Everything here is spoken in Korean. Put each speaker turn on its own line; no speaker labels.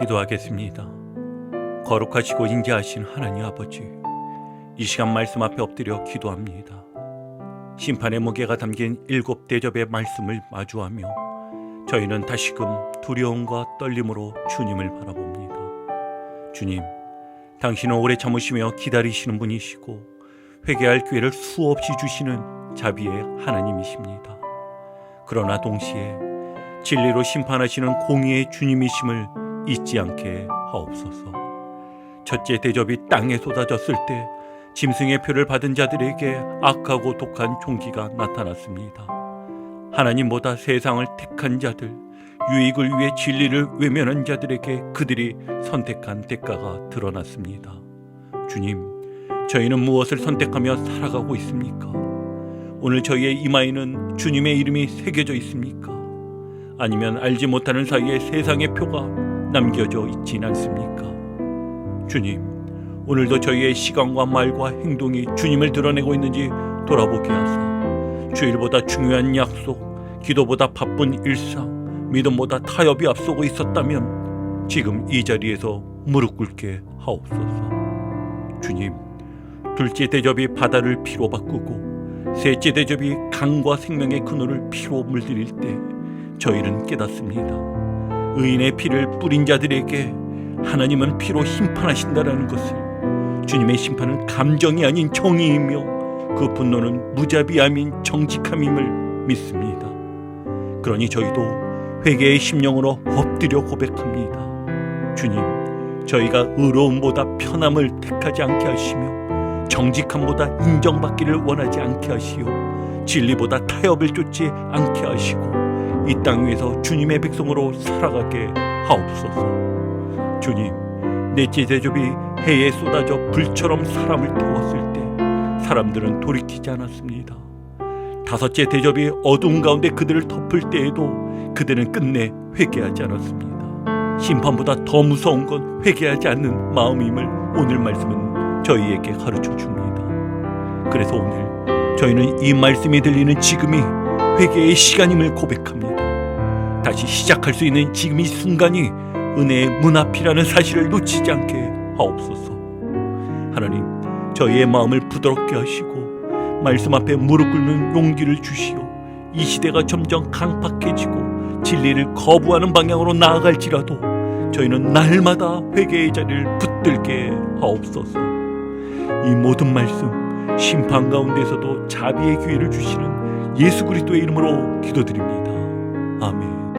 기도하겠습니다. 거룩하시고 인자하신 하나님 아버지, 이 시간 말씀 앞에 엎드려 기도합니다. 심판의 무게가 담긴 일곱 대접의 말씀을 마주하며 저희는 다시금 두려움과 떨림으로 주님을 바라봅니다. 주님, 당신은 오래 참으시며 기다리시는 분이시고 회개할 기회를 수없이 주시는 자비의 하나님이십니다. 그러나 동시에 진리로 심판하시는 공의의 주님이심을 잊지 않게 하옵소서. 첫째 대접이 땅에 쏟아졌을 때 짐승의 표를 받은 자들에게 악하고 독한 총기가 나타났습니다. 하나님보다 세상을 택한 자들, 유익을 위해 진리를 외면한 자들에게 그들이 선택한 대가가 드러났습니다. 주님, 저희는 무엇을 선택하며 살아가고 있습니까? 오늘 저희의 이마에는 주님의 이름이 새겨져 있습니까? 아니면 알지 못하는 사이에 세상의 표가 남겨져 있진 않습니까? 주님, 오늘도 저희의 시간과 말과 행동이 주님을 드러내고 있는지 돌아보게 하사 주일보다 중요한 약속, 기도보다 바쁜 일상, 믿음보다 타협이 앞서고 있었다면 지금 이 자리에서 무릎 꿇게 하옵소서. 주님, 둘째 대접이 바다를 피로 바꾸고 셋째 대접이 강과 생명의 근원을 피로 물들일 때 저희는 깨닫습니다. 의인의 피를 뿌린 자들에게 하나님은 피로 심판하신다라는 것을 주님의 심판은 감정이 아닌 정의이며 그 분노는 무자비함인 정직함임을 믿습니다. 그러니 저희도 회개의 심령으로 엎드려 고백합니다. 주님, 저희가 의로움보다 편함을 택하지 않게 하시며 정직함보다 인정받기를 원하지 않게 하시오 진리보다 타협을 쫓지 않게 하시고 이 땅 위에서 주님의 백성으로 살아가게 하옵소서. 주님, 넷째 대접이 해에 쏟아져 불처럼 사람을 태웠을 때 사람들은 돌이키지 않았습니다. 다섯째 대접이 어두운 가운데 그들을 덮을 때에도 그들은 끝내 회개하지 않았습니다. 심판보다 더 무서운 건 회개하지 않는 마음임을 오늘 말씀은 저희에게 가르쳐 줍니다. 그래서 오늘 저희는 이 말씀이 들리는 지금이 회개의 시간임을 고백합니다. 다시 시작할 수 있는 지금 이 순간이 은혜의 문 앞이라는 사실을 놓치지 않게 하옵소서. 하나님, 저희의 마음을 부드럽게 하시고 말씀 앞에 무릎 꿇는 용기를 주시오. 이 시대가 점점 강팍해지고 진리를 거부하는 방향으로 나아갈지라도 저희는 날마다 회개의 자리를 붙들게 하옵소서. 이 모든 말씀 심판 가운데서도 자비의 기회를 주시는 예수 그리스도의 이름으로 기도드립니다. 아멘.